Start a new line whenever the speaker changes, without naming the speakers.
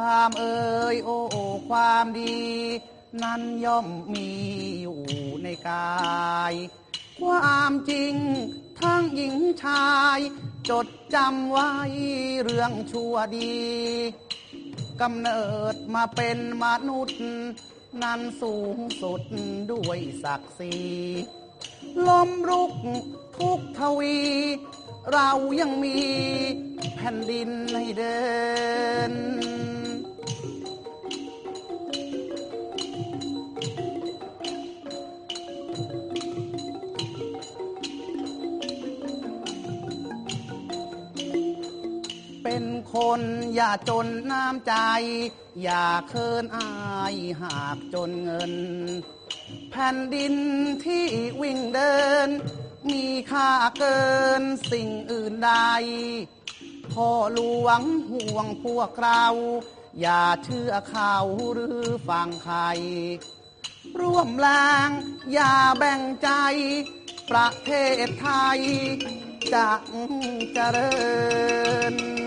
ความเอ่ยโอ้ความดี นั้นย่อมมีอยู่ในกาย ความจริงทั้งหญิงชาย จดจำไว้เรื่องชั่วดีกำเนิดมาเป็นมนุษย์ นั้นสูงสุดด้วยศักดิ์ศรีลมรุกทุกทวี เรายังมีแผ่นดินให้เดิน เป็นคนอย่าจนน้ำใจ อย่าเคินอายหากจนเงิน แผ่นดินที่วิ่งเดิน มีค่าเกินสิ่งอื่นใดพ่อหลวงห่วงพวกเรา อย่าเชื่อเขาหรือฟังใคร ร่วมแรงอย่าแบ่งใจ ประเทศไทยจะเจริญ